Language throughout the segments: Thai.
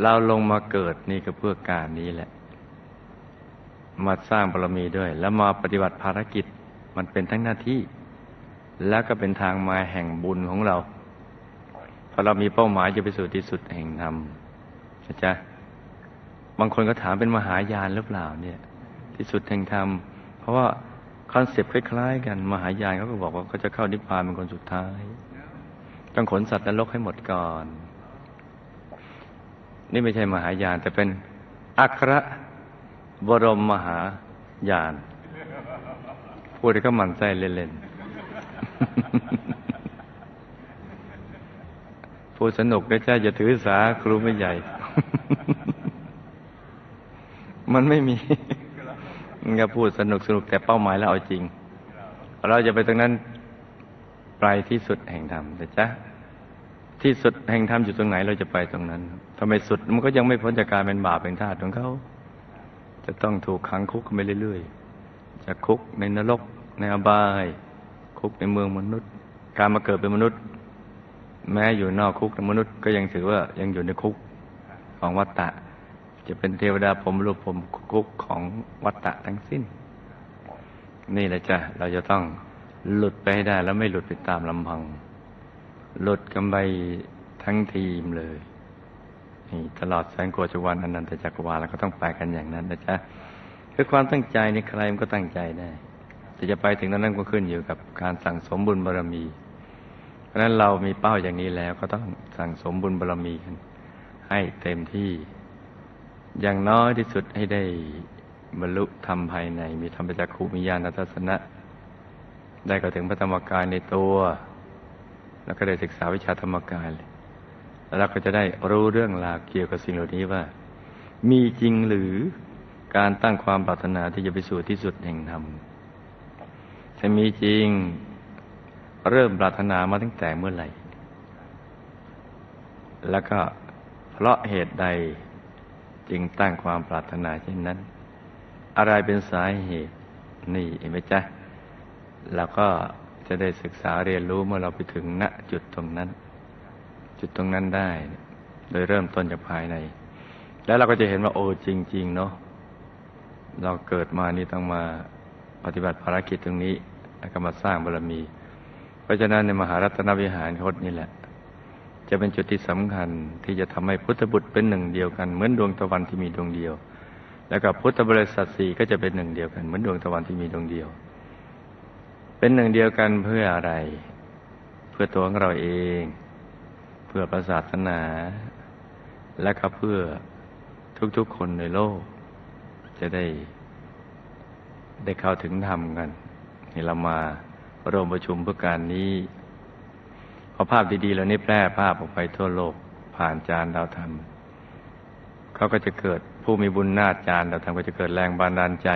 เราลงมาเกิดนี่ก็เพื่อการนี้แหละ มาสร้างบารมีด้วย แล้วมาปฏิบัติภารกิจมันเป็นทั้งหน้าที่ แล้วก็เป็นทางมาแห่งบุญของเราเพราะเรามีเป้าหมายจะไปสู่ที่สุดแห่งธรรมนะจ๊ะบางคนก็ถามเป็นมหายานหรือเปล่าเนี่ย ที่สุดแห่งธรรมเพราะว่าคอนเซปต์คล้ายๆ กันมหายานเขาก็บอกว่าเขาจะเข้านิพพานเป็นคนสุดท้าย ต้องขนสัตว์นรกให้หมดก่อน นี่ไม่ใช่มหายาน แต่เป็นอัครบรมมหายาน พูดแล้ก็หมั่นใจเล่นๆพูดสนุกนะจ้าอย่าถือสาครูไม่ใหญ่ มันไม่มีมันก็พูดสนุกสนุกแต่เป้าหมายแล้วเอาจริง เราจะไปตรงนั้นปลายที่สุดแห่งธรรมแต่จ้ะ ที่สุดแห่งธรรมอยู่ตรงไหนเราจะไปตรงนั้นทำไมสุดมันก็ยังไม่พ้นจากการเป็นบาปเป็นทาสของเขา จะต้องถูกขังคุกไปเรื่อยๆจะคุกในนรก ในอบาย คุกในเมืองมนุษย์ การมาเกิดเป็นมนุษย์ แม้อยู่นอกคุกในมนุษย์ก็ยังถือว่ายังอยู่ในคุกของวัฏฏะจะเป็นเทวดาผมรูปผมคุกของวัฏฏะทั้งสิ้น นี่แหละจ้ะเราจะต้องหลุดไปให้ได้แล้วไม่หลุดไปตามลำพัง หลุดกันไปทั้งทีมเลยนี่ตลอดแสงโกจวันอนันตจักรวาลเราก็ต้องไปกันอย่างนั้นนะจ๊ะคือความตั้งใจในใครมันก็ตั้งใจได้แต่จะไปถึงนั้นนั้นก็ขึ้นอยู่กับการสั่งสมบุญบารมี เพราะฉะนั้นเรามีเป้าอย่างนี้แล้วก็ต้องสั่งสมบุญบารมีกัน ให้เต็มที่ อย่างน้อยที่สุดให้ได้บรรลุธรรมภายใน มีธรรมจักขุมีญาณทัศนะ ได้ก็ถึงพระธรรมกายในตัว แล้วก็ได้ศึกษาวิชาธรรมกายเลยแล้วเราก็จะได้รู้เรื่องราวเกี่ยวกับสิ่งเหล่านี้ว่า มีจริงหรือการตั้งความปรารถนาที่จะไปสู่ที่สุดแห่งธรรมถ้ามีจริงเริ่มปรารถนามาตั้งแต่เมื่อไหร่ แล้วก็เพราะเหตุใดจึงตั้งความปรารถนาเช่นนั้น อะไรเป็นสาเหตุนี่เห็นไหมจ๊ะเราก็ จะได้ศึกษาเรียนรู้เมื่อเราไปถึงณจุดตรงนั้น จุดตรงนั้นได้ โดยเริ่มต้นจากภายใน แล้วเราก็จะเห็นว่าโอ้จริง ๆ เนาะเราเกิดมานี่ต้องมาปฏิบัติภารกิจตรงนี้แล้วก็มาสร้างบารมี เพราะฉะนั้นในมหารัตนวิหารคตนี่แหละ จะเป็นจุดที่สำคัญที่จะทำให้พุทธบุตรเป็นหนึ่งเดียวกัน เหมือนดวงตะวันที่มีดวงเดียว แล้วก็พุทธบริษัทสี่ก็จะเป็นหนึ่งเดียวกัน เหมือนดวงตะวันที่มีดวงเดียว เป็นหนึ่งเดียวกันเพื่ออะไร เพื่อตัวของเราเอง เพื่อประศาสนา และก็เพื่อทุกๆคนในโลก จะได้ ได้เข้าถึงธรรมกันนี่เรามาร่วมประชุมเพื่อการนี้พอภาพดีๆเหล่านี้แพร่ภาพออกไปทั่วโลกผ่านจานดาวธรรมเขาก็จะเกิดผู้มีบุญนาจจานดาวธรรมก็จะเกิดแรงบันดาลใจ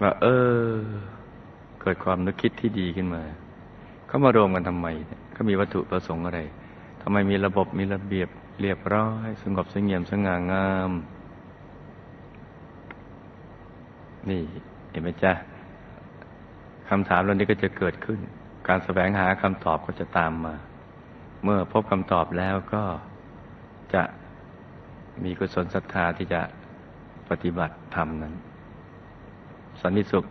ว่า เออ กิดความนึกคิดที่ดีขึ้นมา เขามารวมกันทำไมเขามีวัตถุประสงค์อะไรทำไมมีระบบมีระเบียบเรียบร้อยสงบสงเงียมสง่างาม นี่เห็นไหมจ๊ะคำถามเหล่านี้ก็จะเกิดขึ้น การแสวงหาคำตอบก็จะตามมา เมื่อพบคำตอบแล้วก็จะมีกุศลศรัทธาที่จะปฏิบัติธรรมนั้น สันนิสุข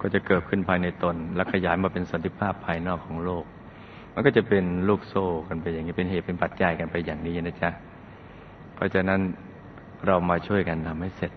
ก็จะเกิดขึ้นภายในตน และขยายมาเป็นสันติภาพภายนอกของโลก มันก็จะเป็นลูกโซ่กันไปอย่างนี้เป็นเหตุเป็นปัจจัยกันไปอย่างนี้นะจ๊ะ เพราะฉะนั้นเรามาช่วยกันทำให้เสร็จ